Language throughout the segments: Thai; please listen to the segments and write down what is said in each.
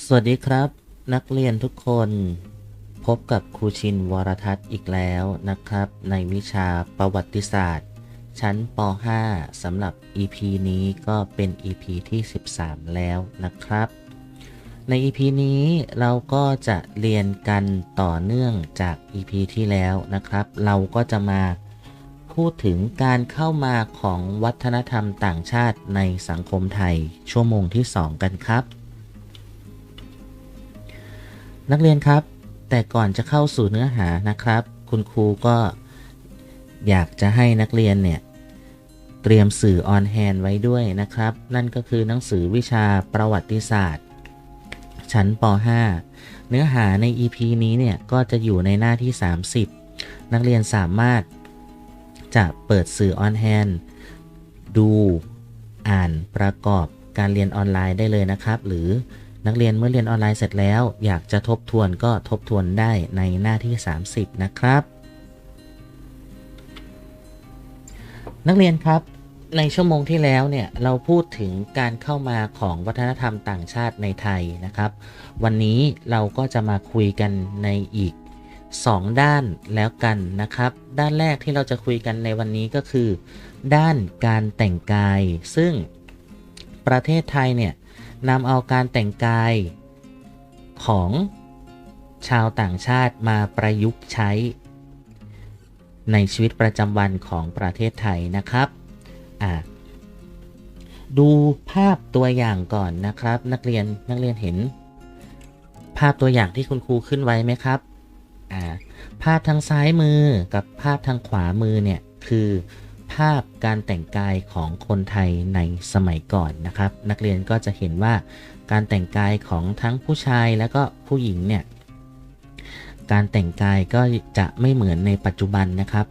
สวัสดีครับ นักเรียนทุกคน พบกับครูชินวรทัศน์อีกแล้วนะครับ ในวิชาประวัติศาสตร์ ชั้นป .5 สำหรับ EP นี้ก็เป็น EP ที่ 13 แล้วนะครับ ใน EP นี้เราก็จะเรียนกันต่อเนื่องจาก EP ที่แล้วนะครับ เราก็จะมาพูดถึงการเข้ามาของวัฒนธรรมต่างชาติในสังคมไทยชั่วโมงที่ 2 กันครับ นักเรียนครับ แต่ก่อนจะเข้าสู่เนื้อหานะครับ คุณครูก็อยากจะให้นักเรียนเนี่ย เตรียมสื่อออนแฮนไว้ด้วยนะครับ นั่นก็คือหนังสือวิชาประวัติศาสตร์ ชั้นป .5 เนื้อหาใน EP นี้เนี่ย ก็จะอยู่ในหน้าที่ 30 นักเรียนสามารถจะเปิดสื่อออนแฮนดูอ่านประกอบการเรียนออนไลน์ได้เลยนะครับ หรือ นักเรียนเมื่อเรียนออนไลน์เสร็จแล้ว อยากจะทบทวนก็ทบทวนได้ในหน้าที่ 30 นะครับ นักเรียนครับในชั่วโมงที่แล้วเนี่ยเราพูดถึงการเข้ามาของวัฒนธรรมต่างชาติในไทยนะครับ วันนี้เราก็จะมาคุยกันในอีก 2 ด้านแล้วกันนะครับ ด้านแรกที่เราจะคุยกันในวันนี้ก็คือ ด้านการแต่งกาย ซึ่งประเทศไทยเนี่ย นำเอาการแต่งกาย ของชาวต่างชาติมาประยุกต์ใช้ ในชีวิตประจำวันของประเทศไทยนะครับดูภาพตัวอย่างก่อนนะครับ นักเรียนนักเรียนเห็น ภาพตัวอย่างที่คุณครูขึ้นไว้ไหมครับภาพทางซ้ายมือกับภาพทางขวามือเนี่ยคือ ภาพการแต่งกายของคนไทยในสมัยก่อนนะครับ นักเรียนก็จะเห็นว่าการแต่งกายของทั้งผู้ชายและก็ผู้หญิงเนี่ยการแต่งกายก็จะไม่เหมือนในปัจจุบันนะครับ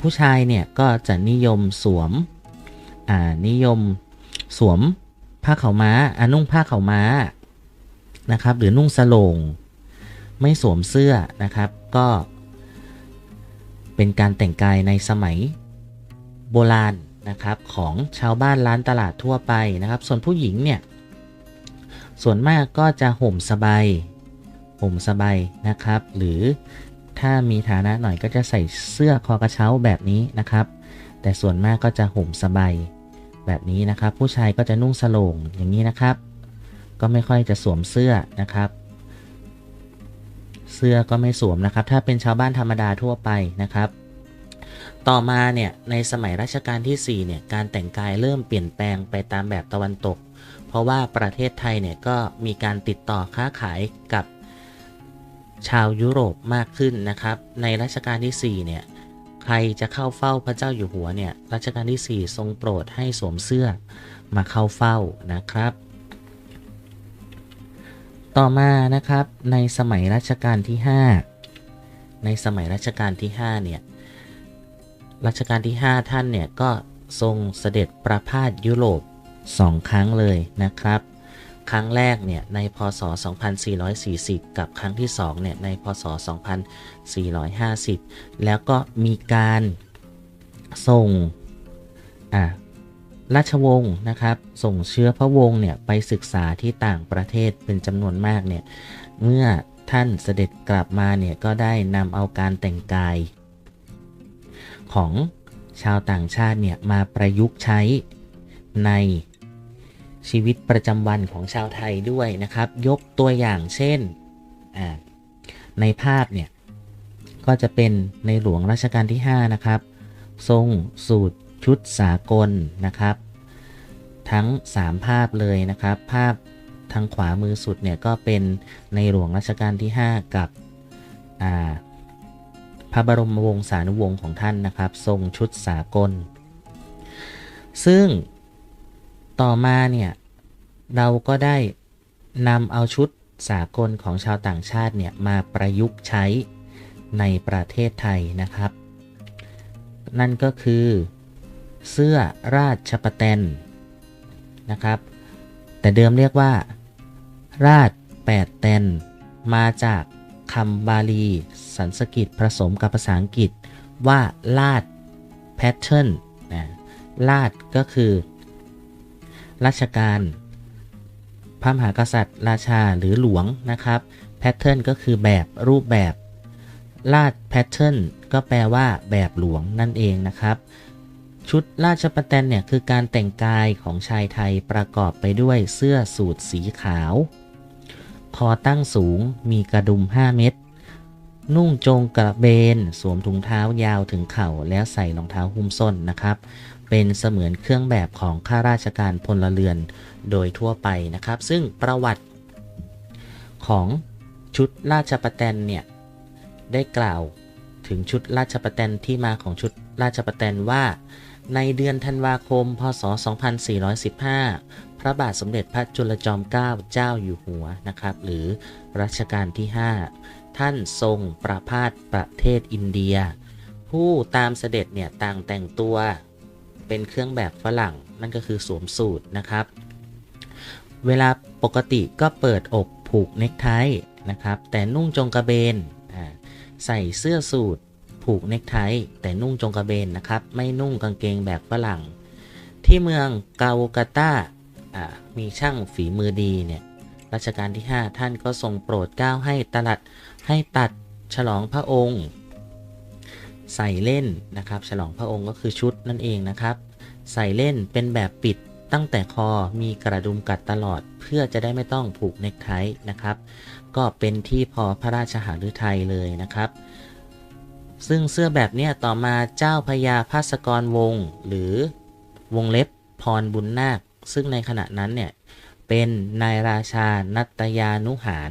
ผู้ชายเนี่ยก็จะนิยมสวมอ่านิยมสวมผ้าขาวม้าอนุ่งผ้าขาวม้านะครับ หรือนุ่งสลงไม่สวมเสื้อนะครับ ก็เป็นการแต่งกายในสมัย โบราณนะครับของชาวบ้านร้านตลาดทั่วไปนะครับ ส่วนผู้หญิงเนี่ยส่วนมากก็จะห่มสบายห่มสบายนะครับ หรือถ้ามีฐานะหน่อยก็จะใส่เสื้อคอกระเช้าแบบนี้นะครับ แต่ส่วนมากก็จะห่มสบายแบบนี้นะครับ ผู้ชายก็จะนุ่งสโลงอย่างนี้นะครับ ก็ไม่ค่อยจะสวมเสื้อนะครับ เสื้อก็ไม่สวมนะครับ ถ้าเป็นชาวบ้านธรรมดาทั่วไปนะครับ ต่อมาเนี่ยในสมัยรัชกาลที่4เนี่ยการแต่งกายเริ่มเปลี่ยนแปลงไปตามแบบตะวันตก เพราะว่าประเทศไทยเนี่ยก็มีการติดต่อค้าขายกับชาวยุโรปมากขึ้นนะครับ ในรัชกาลที่4เนี่ยใครจะเข้าเฝ้าพระเจ้าอยู่หัวเนี่ยรัชกาลที่ 4 ทรงโปรดให้สวมเสื้อมาเข้าเฝ้านะครับ ต่อมานะครับในสมัยรัชกาลที่ 5 ในสมัยรัชกาลที่5เนี่ย รัชกาลที่ 5 ท่านเนี่ยก็ทรงเสด็จประพาสยุโรป 2 ครั้งเลยนะครับ ครั้งแรกเนี่ยในพศ 2440 กับครั้งที่2เนี่ยในพศ 2450 แล้วก็มีการส่งอ่าราชวงศ์นะครับ ส่งเชื้อพระวงศ์เนี่ยไปศึกษาที่ต่างประเทศเป็นจำนวนมากเนี่ยเมื่อท่านเสด็จกลับมาเนี่ยก็ได้นำเอาการแต่งกาย ของชาวต่างชาติเนี่ยมาประยุกต์ใช้ในชีวิตประจำวันของชาวไทยด้วยนะครับ ยกตัวอย่างเช่น ในภาพเนี่ยก็จะเป็นในหลวงรัชกาลที่ 5 นะครับ ทรงสูตรชุดสากลนะครับ ทั้ง 3 ภาพเลยนะครับ ภาพทางขวามือสุดเนี่ยก็เป็นในหลวงรัชกาลที่ 5 กับ พระบรมวงศานุวงศ์ของท่านนะครับ ทรงชุดสากล ซึ่งต่อมาเนี่ยเราก็ได้นำเอาชุดสากลของชาวต่างชาติเนี่ยมาประยุกต์ใช้ในประเทศไทยนะครับ นั่นก็คือเสื้อราชประแตนนะครับ แต่เดิมเรียกว่า ราชแปดแตนมาจาก คำบาลี สันสกฤตผสมกับภาษาอังกฤษว่าลาดแพทเทิร์นนะลาดก็คือราชการพระมหากษัตริย์ ราชาหรือหลวงนะครับแพทเทิร์นก็คือแบบรูปแบบลาดแพทเทิร์นก็แปลว่าแบบหลวงนั่นเองนะครับ ชุดราชประแตนเนี่ยคือการแต่งกายของชายไทยประกอบไปด้วยเสื้อสูทสีขาว คอตั้งสูงมีกระดุม 5 เม็ดนุ่งจงกระเบน สวมถุงเท้ายาวถึงเข่า แล้วใส่รองเท้าหุ้มส้นนะครับ เป็นเสมือนเครื่องแบบของข้าราชการพลเรือนโดยทั่วไปนะครับ ซึ่งประวัติของชุดราชประแตนเนี่ย ได้กล่าวถึงชุดราชประแตนที่มาของชุดราชประแตนว่า ในเดือนธันวาคม พศ 2415 พระบาทสมเด็จพระจุลจอมเกล้าเจ้าอยู่หัวนะครับ หรือรัชกาลที่ 5 ท่านทรงประพาสประเทศอินเดีย ผู้ตามเสด็จเนี่ยต่างแต่งตัวเป็นเครื่องแบบฝรั่งนั่นก็คือสวมสูทนะครับ เวลาปกติก็เปิดอกผูกเนคไทนะครับ แต่นุ่งจงกระเบนใส่เสื้อสูทผูกเนคไทแต่นุ่งจงกระเบนนะครับ ไม่นุ่งกางเกงแบบฝรั่ง ที่เมืองกาวกาตา มีช่างฝีมือดีเนี่ยรัชกาลที่ 5 ท่านก็ทรงโปรดเกล้าให้ตลัดให้ตัดฉลองพระองค์ ใส่เล่นนะครับฉลองพระองค์ก็คือชุดนั่นเองนะครับ ใส่เล่นเป็นแบบปิดตั้งแต่คอมีกระดุมกัดตลอดเพื่อจะได้ไม่ต้องผูกเนคไทนะครับ ก็เป็นที่พอพระราชหฤทัยเลยนะครับ ซึ่งเสื้อแบบนี้ต่อมาเจ้าพญาภาสกรวงศ์หรือวงเล็บพรบุญนาค ซึ่งในขณะนั้นเนี่ยเป็นนายราชานัตยานุหาร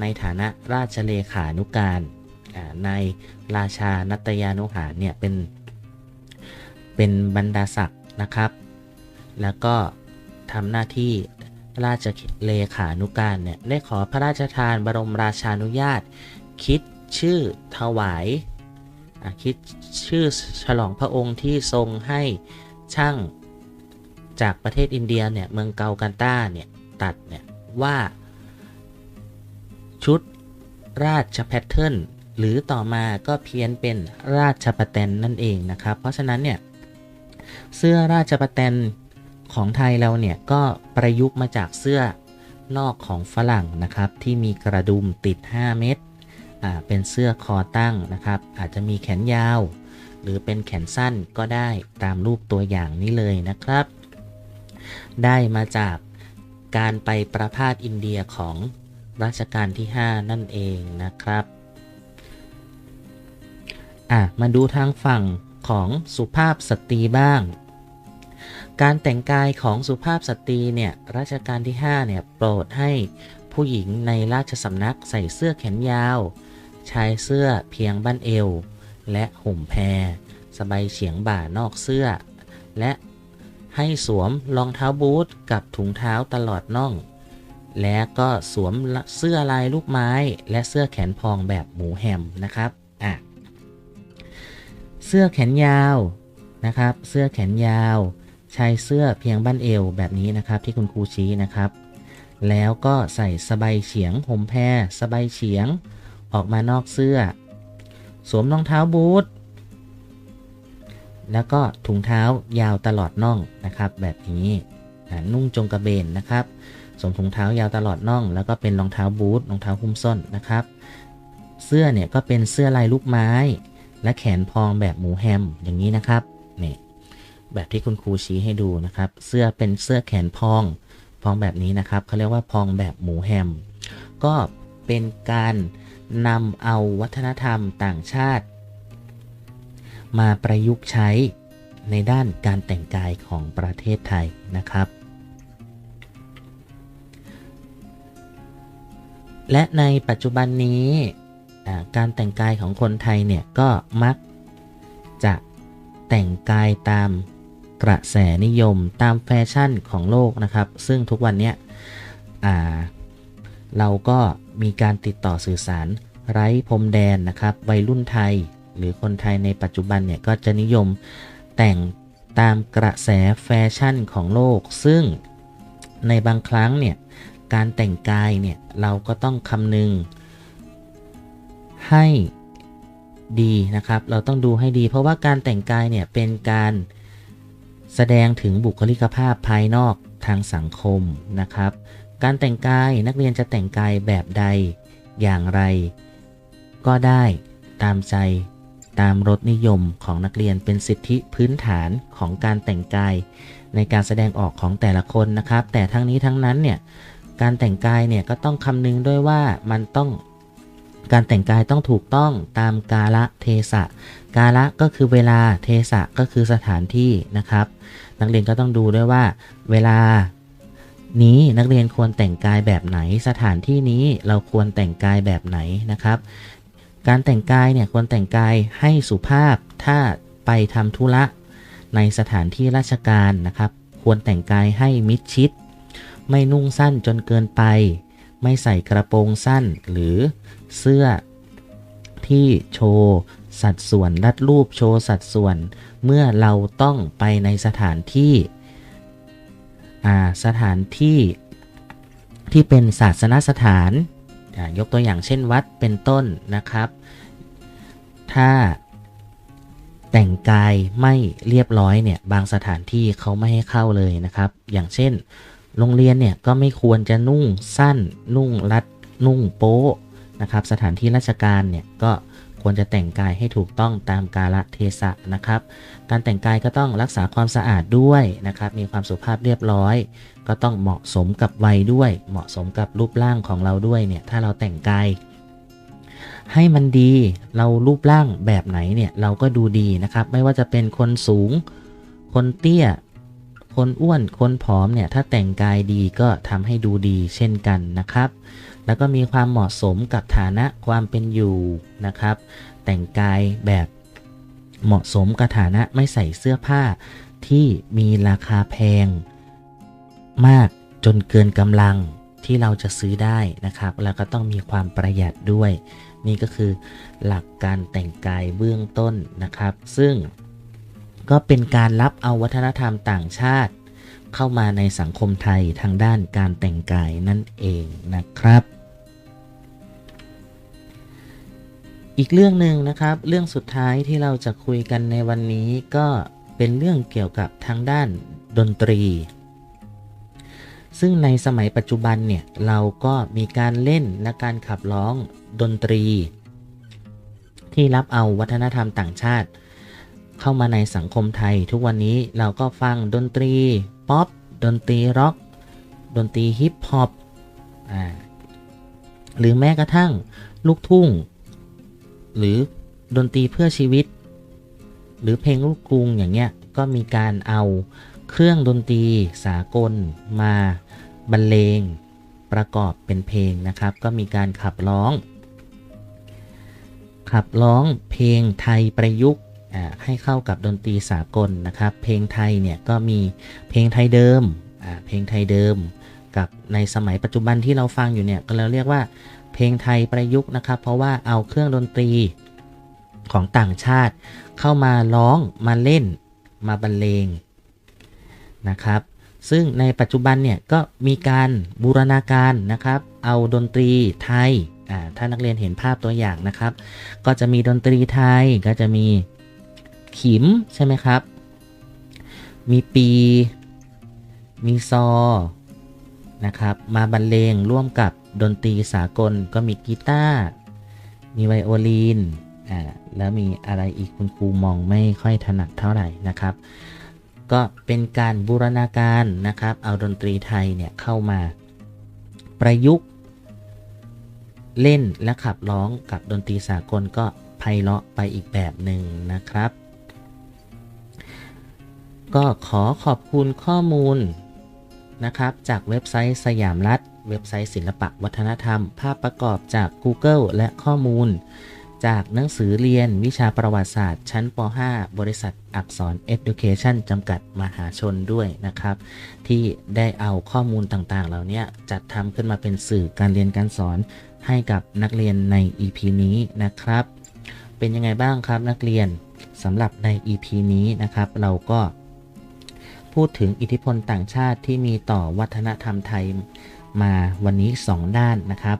ในฐานะราชเลขานุการในราชานัตยานุหารเนี่ยเป็นเป็นบรรดาศักดิ์นะครับ แล้วก็ทำหน้าที่ราชเลขานุการเนี่ยได้ขอพระราชทานบรมราชานุญาต คิดชื่อถวายคิดชื่อฉลองพระองค์ที่ทรงให้ช่าง จากประเทศอินเดียเนี่ยเมืองเกากันตาเนี่ยตัดเนี่ยว่า ชุดราชแพทเทิร์นหรือต่อมาก็เพี้ยนเป็นราชประแตนนั่นเองนะครับ เพราะฉะนั้นเนี่ยเสื้อราชประแตนของไทยเราเนี่ยก็ประยุกต์มาจากเสื้อนอกของฝรั่งนะครับ ที่มีกระดุมติด 5 เม็ดอ่าเป็นเสื้อคอตั้งนะครับ อาจจะมีแขนยาว หรือเป็นแขนสั้นก็ได้ตามรูปตัวอย่างนี้เลยนะครับ ได้มาจากการไปประพาสอินเดียของรัชกาลที่ 5 นั่นเองนะครับอะมาดูทางฝั่งของสุภาพสตรีบ้าง การแต่งกายของสุภาพสตรีเนี่ยรัชกาลที่ 5 เนี่ยโปรดให้ผู้หญิงในราชสำนักใส่เสื้อแขนยาวชายเสื้อเพียงบั้นเอว และห่มแพร สบายเฉียงบ่านอกเสื้อ และ ให้สวมรองเท้าบูทกับถุงเท้าตลอดน่อง และก็สวมเสื้อลายลูกไม้และเสื้อแขนพองแบบหมูแฮมนะครับอะเสื้อแขนยาวนะครับ เสื้อแขนยาวชายเสื้อเพียงบั้นเอวแบบนี้นะครับที่คุณครูชี้นะครับ แล้วก็ใส่สบายเฉียงห่มแพรสบายเฉียง ออกมานอกเสื้อ สวมรองเท้าบูท แล้วก็ถุงเท้ายาวตลอดน่องนะครับ แบบนี้นุ่งจงกระเบนนะครับสวมถุงเท้ายาวตลอดน่อง แล้วก็เป็นรองเท้าบูทรองเท้าหุ้มส้นนะครับ เสื้อเนี่ยก็เป็นเสื้อลายลูกไม้ และแขนพองแบบหมูแฮมอย่างนี้นะครับนี่แบบที่คุณครูชี้ให้ดูนะครับ เสื้อเป็นเสื้อแขนพองพองแบบนี้นะครับเขาเรียกว่าพองแบบหมูแฮม ก็เป็นการนำเอาวัฒนธรรมต่างชาติ มาประยุกต์ใช้ในด้านการแต่งกายของประเทศไทยนะครับ และในปัจจุบันนี้การแต่งกายของคนไทยเนี่ยก็มักจะแต่งกายตามกระแสนิยมตามแฟชั่นของโลกนะครับ ซึ่งทุกวันนี้เราก็มีการติดต่อสื่อสารไร้พรมแดนนะครับ วัยรุ่นไทย หรือคนไทยในปัจจุบันเนี่ยก็จะนิยมแต่งตามกระแสแฟชั่นของโลก ซึ่งในบางครั้งเนี่ยการแต่งกายเนี่ยเราก็ต้องคำนึงให้ดีนะครับ เราต้องดูให้ดีเพราะว่าการแต่งกายเนี่ยเป็นการแสดงถึงบุคลิกภาพภายนอกทางสังคมนะครับ การแต่งกายนักเรียนจะแต่งกายแบบใดอย่างไร ก็ได้ตามใจ ตามรสนิยมของนักเรียนเป็นสิทธิพื้นฐานของการแต่งกาย ในการแสดงออกของแต่ละคนนะครับ แต่ทั้งนี้ทั้งนั้นเนี่ยการแต่งกายเนี่ยก็ต้องคำนึงด้วยว่ามันต้องการแต่งกายต้องถูกต้องตามกาละเทศะ กาละก็คือเวลาเทศะก็คือสถานที่นะครับ นักเรียนก็ต้องดูด้วยว่า เวลานี้นักเรียนควรแต่งกายแบบไหน สถานที่นี้เราควรแต่งกายแบบไหนนะครับ การแต่งกายเนี่ยควรแต่งกายให้สุภาพถ้าไปทำธุระในสถานที่ราชการนะครับ ควรแต่งกายให้มิดชิด ไม่นุ่งสั้นจนเกินไป ไม่ใส่กระโปรงสั้นหรือเสื้อที่โชว์สัดส่วนรัดรูปโชว์สัดส่วน เมื่อเราต้องไปในสถานที่สถานที่ที่เป็นศาสนสถาน ยกตัวอย่างเช่นวัดเป็นต้นนะครับ ถ้าแต่งกายไม่เรียบร้อยเนี่ยบางสถานที่เขาไม่ให้เข้าเลยนะครับ อย่างเช่น โรงเรียนเนี่ยก็ไม่ควรจะนุ่งสั้น นุ่งรัด นุ่งโป๊ะนะครับ สถานที่ราชการเนี่ยก็ควรจะแต่งกายให้ถูกต้องตามกาลเทศะนะครับ การแต่งกายก็ต้องรักษาความสะอาดด้วยนะครับ มีความสุภาพเรียบร้อย ก็ต้องเหมาะสมกับวัยด้วย เหมาะสมกับรูปร่างของเราด้วยเนี่ยถ้าเราแต่งกายให้มันดีเรารูปร่างแบบไหนเนี่ยเราก็ดูดีนะครับ ไม่ว่าจะเป็นคนสูง คนเตี้ย คนอ้วน คนผอมเนี่ยถ้าแต่งกายดีก็ทำให้ดูดีเช่นกันนะครับ แล้วก็มีความเหมาะสมกับฐานะความเป็นอยู่นะครับ แต่งกายแบบเหมาะสมกับฐานะไม่ใส่เสื้อผ้าที่มีราคาแพง มากจนเกินกำลังที่เราจะซื้อได้นะครับ แล้วก็ต้องมีความประหยัดด้วย นี่ก็คือหลักการแต่งกายเบื้องต้นนะครับ ซึ่งก็เป็นการรับเอาวัฒนธรรมต่างชาติ เข้ามาในสังคมไทยทางด้านการแต่งกายนั่นเองนะครับ อีกเรื่องหนึ่งนะครับ เรื่องสุดท้ายที่เราจะคุยกันในวันนี้ก็เป็นเรื่องเกี่ยวกับทางด้านดนตรี ซึ่งในสมัยปัจจุบันเนี่ยเราก็มีการเล่นและการขับร้องดนตรี ที่รับเอาวัฒนธรรมต่างชาติ เข้ามาในสังคมไทย ทุกวันนี้เราก็ฟังดนตรีป๊อปดนตรีร็อกดนตรีฮิปฮอปหรือแม้กระทั่งลูกทุ่ง หรือดนตรีเพื่อชีวิต หรือเพลงลูกกรุงอย่างเงี้ยก็มีการเอา เครื่องดนตรีสากลมาบรรเลงประกอบเป็นเพลงนะครับ ก็มีการขับร้อง ขับร้องเพลงไทยประยุกต์ให้เข้ากับดนตรีสากลนะครับ เพลงไทยเนี่ยก็มีเพลงไทยเดิมเพลงไทยเดิม กับในสมัยปัจจุบันที่เราฟังอยู่เนี่ยก็เราเรียกว่าเพลงไทยประยุกต์นะครับ เพราะว่าเอาเครื่องดนตรีของต่างชาติ เข้ามาร้องมาเล่นมาบรรเลง นะครับ ซึ่งในปัจจุบันเนี่ยก็มีการบูรณาการนะครับ เอาดนตรีไทยถ้านักเรียนเห็นภาพตัวอย่างนะครับ ก็จะมีดนตรีไทยก็จะมีขิมใช่ไหมครับ มีปี มีซอนะครับมาบรรเลงร่วมกับดนตรีสากลก็มีกีตาร์มีไวโอลินอ่าแล้วมีอะไรอีกคุณครูมองไม่ค่อยถนัดเท่าไหร่นะครับ ก็เป็นการบูรณาการนะครับ เอาดนตรีไทยเนี่ยเข้ามาประยุกต์ เล่นและขับร้องกับดนตรีสากลก็ไพเราะไปอีกแบบหนึ่งนะครับ ก็ขอขอบคุณข้อมูลนะครับจากเว็บไซต์สยามรัฐ เว็บไซต์ศิลปะวัฒนธรรม ภาพประกอบจาก Google และข้อมูล จากหนังสือเรียนวิชาประวัติศาสตร์ ชั้นป .5 บริษัทอักษร Education จำกัดมหาชนด้วยนะครับ ที่ได้เอาข้อมูลต่างๆ เหล่านี้จัดทำขึ้นมาเป็นสื่อการเรียนการสอนให้กับนักเรียนใน EP นี้นะครับ เป็นยังไงบ้างครับนักเรียนสำหรับใน EP นี้นะครับ เราก็พูดถึงอิทธิพลต่างชาติที่มีต่อวัฒนธรรมไทยมาวันนี้ 2 ด้านนะครับ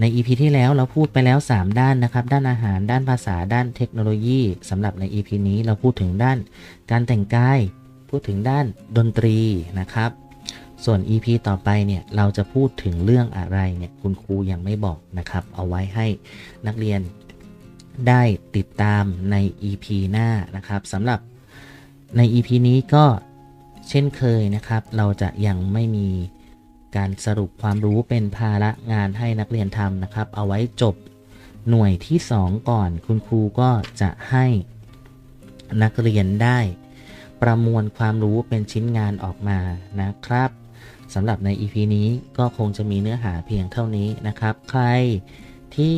ใน EP ที่แล้วเราพูดไปแล้ว 3 ด้านนะครับ ด้านอาหาร ด้านภาษา ด้านเทคโนโลยีสำหรับใน EP นี้เราพูดถึงด้านการแต่งกาย พูดถึงด้านดนตรีนะครับ ส่วน EP ต่อไปเนี่ยเราจะพูดถึงเรื่องอะไรเนี่ยคุณครูยังไม่บอกนะครับ เอาไว้ให้นักเรียนได้ติดตามใน EP หน้านะครับสำหรับใน EP นี้ก็เช่นเคยนะครับ เราจะยังไม่มี การสรุปความรู้เป็นภาระงานให้นักเรียนทำนะครับ เอาไว้จบหน่วยที่ 2 ก่อน คุณครูก็จะให้นักเรียนได้ ประมวลความรู้เป็นชิ้นงานออกมานะครับสำหรับใน EP นี้ก็คงจะมีเนื้อหาเพียงเท่านี้นะครับ ใครที่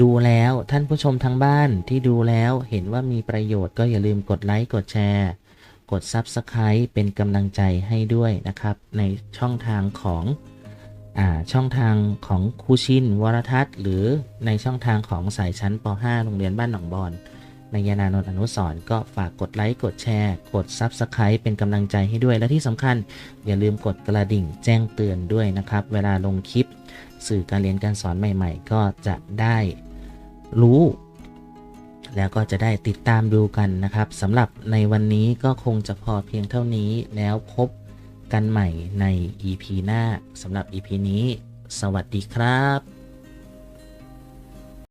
ดูแล้วท่านผู้ชมทางบ้านที่ดูแล้วเห็นว่ามีประโยชน์ก็อย่าลืมกดไลค์กดแชร์ กด Subscribe เป็นกำลังใจให้ด้วยนะครับ ในช่องทางของอ่าช่องทางของครูชินวรทัศน์ หรือในช่องทางของสายชั้นป .5 โรงเรียนบ้านหนองบอนในยานานนท์อนุสรก็ฝากกดไลค์กดแชร์ กด Subscribe เป็นกำลังใจให้ด้วย และที่สำคัญอย่าลืมกดกระดิ่งแจ้งเตือนด้วยนะครับ เวลาลงคลิป สื่อการเรียนการสอนใหม่ ๆ ก็จะได้รู้ แล้วก็จะได้ติดตามดูกันนะครับสำหรับในวันนี้ก็คงจะพอเพียงเท่านี้แล้วพบกันใหม่ใน EP หน้าสำหรับ EP นี้ สวัสดีครับ